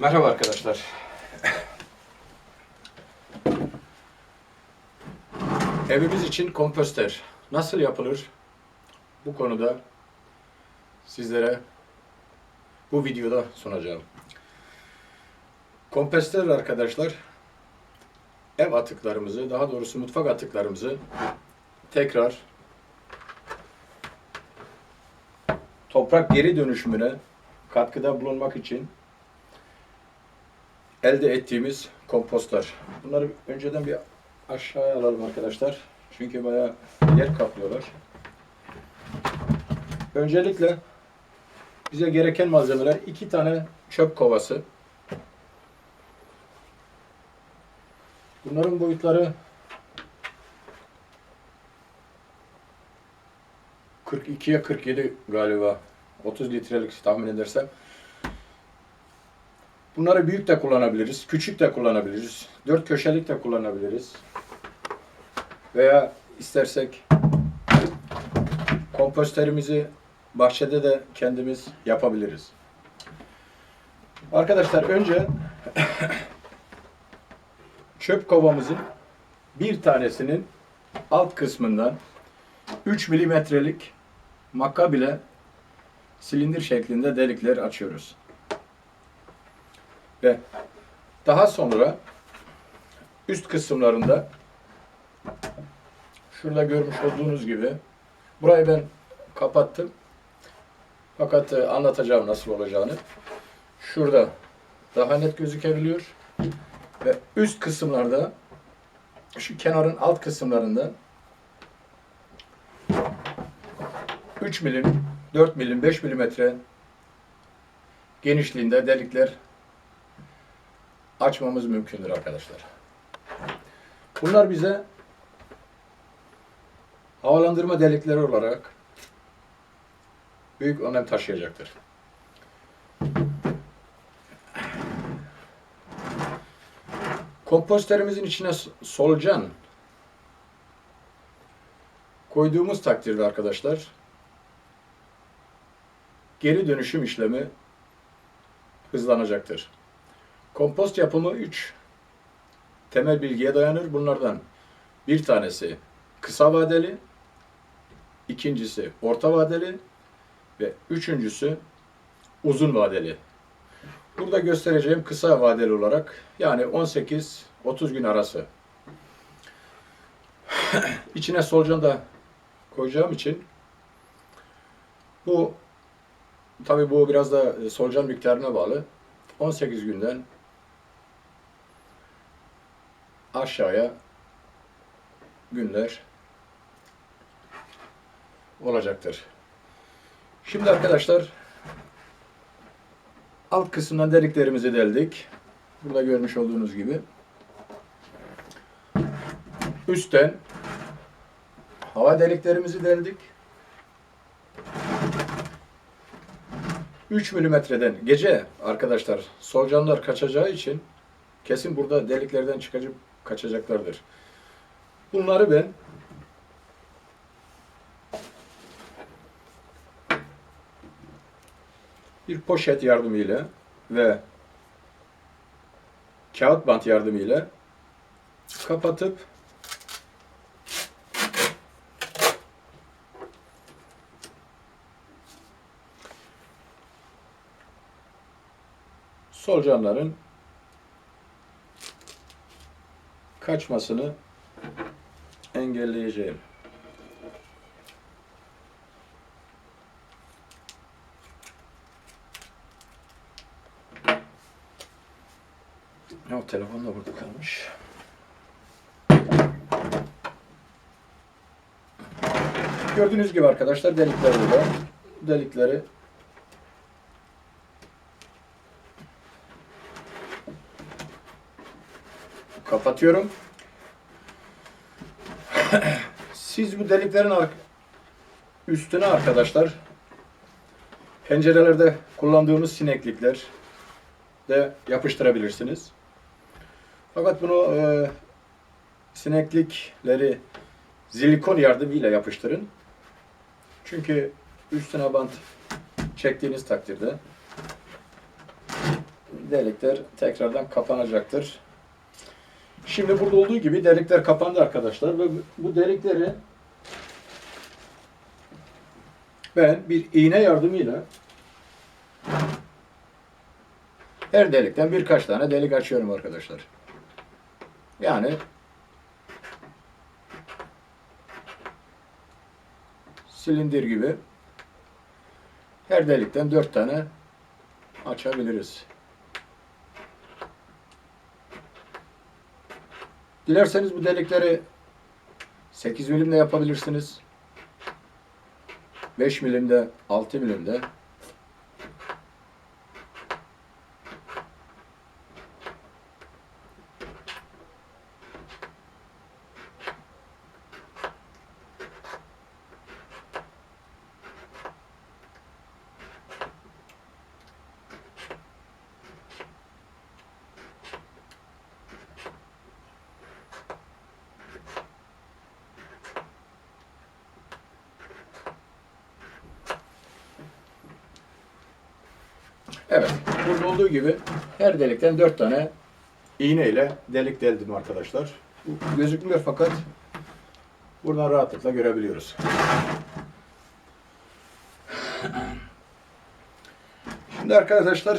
Merhaba arkadaşlar. Evimiz için komposter nasıl yapılır? Bu konuda sizlere bu videoda sunacağım. Komposter arkadaşlar ev atıklarımızı, daha doğrusu mutfak atıklarımızı tekrar toprak geri dönüşümüne katkıda bulunmak için elde ettiğimiz kompostlar. Bunları önceden bir aşağıya alalım arkadaşlar. Çünkü bayağı yer kaplıyorlar. Öncelikle bize gereken malzemeler iki tane çöp kovası. Bunların boyutları 42'ye 47 galiba. 30 litrelik tahmin edersem. Bunları büyük de kullanabiliriz, küçük de kullanabiliriz, dört köşelik de kullanabiliriz. Veya istersek komposterimizi bahçede de kendimiz yapabiliriz. Arkadaşlar önce çöp kovamızın bir tanesinin alt kısmından 3 milimetrelik makabile silindir şeklinde delikler açıyoruz. Ve daha sonra üst kısımlarında şurada görmüş olduğunuz gibi burayı ben kapattım. Fakat e, anlatacağım nasıl olacağını. Şurada daha net gözükebiliyor. Ve üst kısımlarda şu kenarın alt kısımlarında 3 milim, 4 milim, 5 milimetre genişliğinde delikler açmamız mümkündür arkadaşlar. Bunlar bize havalandırma delikleri olarak büyük önem taşıyacaktır. Komposterimizin içine solucan koyduğumuz takdirde arkadaşlar geri dönüşüm işlemi hızlanacaktır. Kompost yapımı 3 temel bilgiye dayanır. Bunlardan bir tanesi kısa vadeli, ikincisi orta vadeli ve üçüncüsü uzun vadeli. Burada göstereceğim kısa vadeli olarak yani 18-30 gün arası. İçine solucan da koyacağım için bu tabi bu biraz da solucan miktarına bağlı. 18 günden aşağıya günler olacaktır. Şimdi arkadaşlar alt kısımdan deliklerimizi deldik. Burada görmüş olduğunuz gibi. Üstten hava deliklerimizi deldik. 3 milimetreden gece arkadaşlar solucanlar kaçacağı için kesin burada deliklerden çıkacak kaçacaklardır. Bunları ben bir poşet yardımıyla ve kağıt bant yardımıyla kapatıp solucanların kaçmasını engelleyeceğim. Ya telefon da burada kalmış. Gördüğünüz gibi arkadaşlar delikler burada. Delikleri kapatıyorum. Siz bu deliklerin üstüne arkadaşlar pencerelerde kullandığımız sineklikler de yapıştırabilirsiniz. Fakat bunu e, sineklikleri silikon yardımıyla yapıştırın. Çünkü üstüne bant çektiğiniz takdirde delikler tekrardan kapanacaktır. Şimdi burada olduğu gibi delikler kapandı arkadaşlar ve bu delikleri ben bir iğne yardımıyla her delikten birkaç tane delik açıyorum arkadaşlar. Yani silindir gibi her delikten dört tane açabiliriz. Dilerseniz bu delikleri 8 milimde yapabilirsiniz. 5 milimde, 6 milimde. Evet, burada olduğu gibi her delikten 4 tane iğne ile delik deldim arkadaşlar. Gözükmüyor fakat buradan rahatlıkla görebiliyoruz. Şimdi arkadaşlar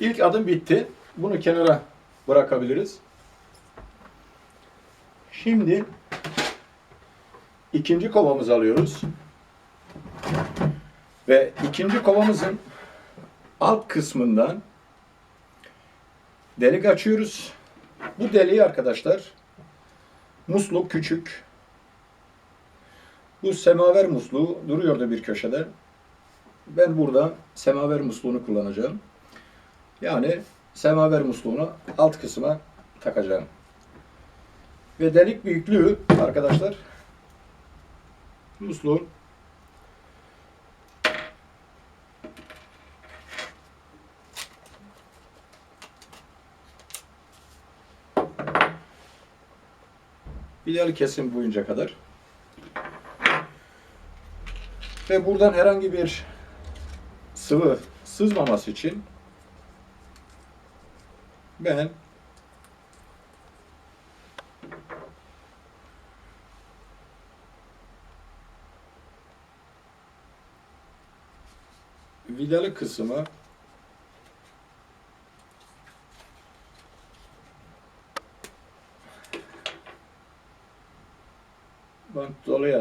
ilk adım bitti. Bunu kenara bırakabiliriz. Şimdi ikinci kovamızı alıyoruz. Ve ikinci kovamızın alt kısmından delik açıyoruz. Bu deliği arkadaşlar musluk küçük. Bu semaver musluğu duruyordu bir köşede. Ben burada semaver musluğunu kullanacağım. Yani semaver musluğunu alt kısma takacağım. Ve delik büyüklüğü arkadaşlar musluğun Bilyal kesim boyunca kadar. Ve buradan herhangi bir sıvı sızmaması için ben vidalı kısmı bant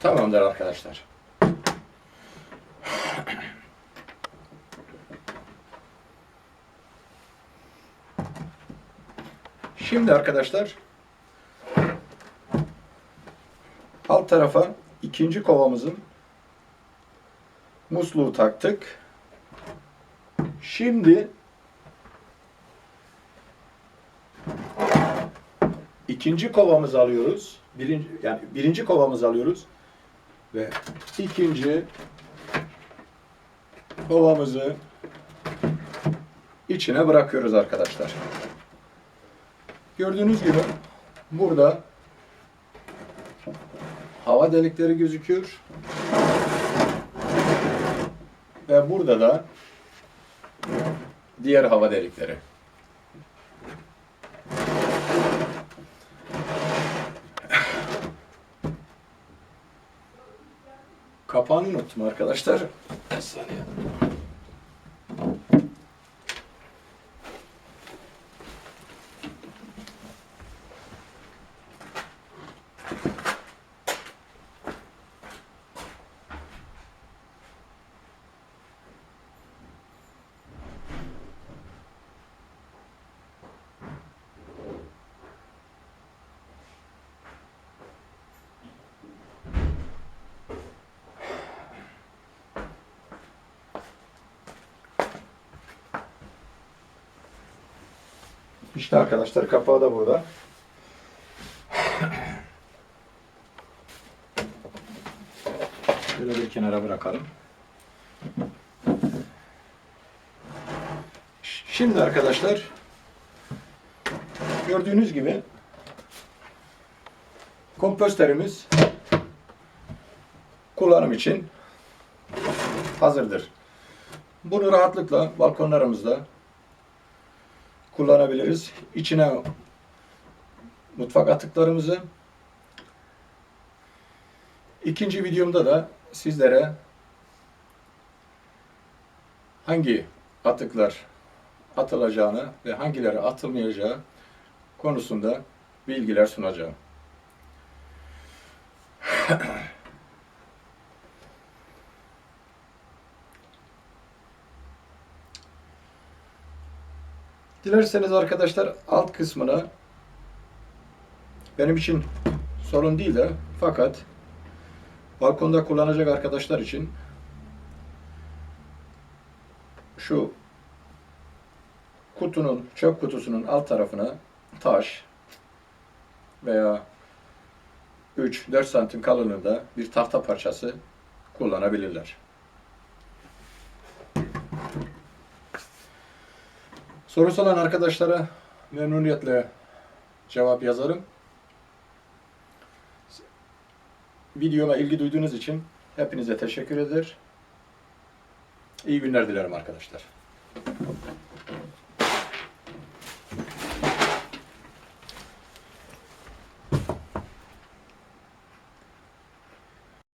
Tamamdır arkadaşlar. Şimdi arkadaşlar alt tarafa ikinci kovamızın musluğu taktık. Şimdi ikinci kovamızı alıyoruz. Birinci, yani birinci kovamızı alıyoruz ve ikinci kovamızı içine bırakıyoruz arkadaşlar. Gördüğünüz gibi burada hava delikleri gözüküyor. Ve burada da diğer hava delikleri. Kapağını unuttum arkadaşlar. Bir saniye. İşte arkadaşlar kapağı da burada. Şöyle bir kenara bırakalım. Şimdi arkadaşlar gördüğünüz gibi kompostörümüz kullanım için hazırdır. Bunu rahatlıkla balkonlarımızda kullanabiliriz. İçine mutfak atıklarımızı ikinci videomda da sizlere hangi atıklar atılacağını ve hangileri atılmayacağı konusunda bilgiler sunacağım. Dilerseniz arkadaşlar alt kısmına benim için sorun değil de fakat balkonda kullanacak arkadaşlar için şu kutunun, çöp kutusunun alt tarafına taş veya 3-4 santim kalınlığında bir tahta parçası kullanabilirler. Sorusu olan arkadaşlara memnuniyetle cevap yazarım. Videoma ilgi duyduğunuz için hepinize teşekkür eder. İyi günler dilerim arkadaşlar.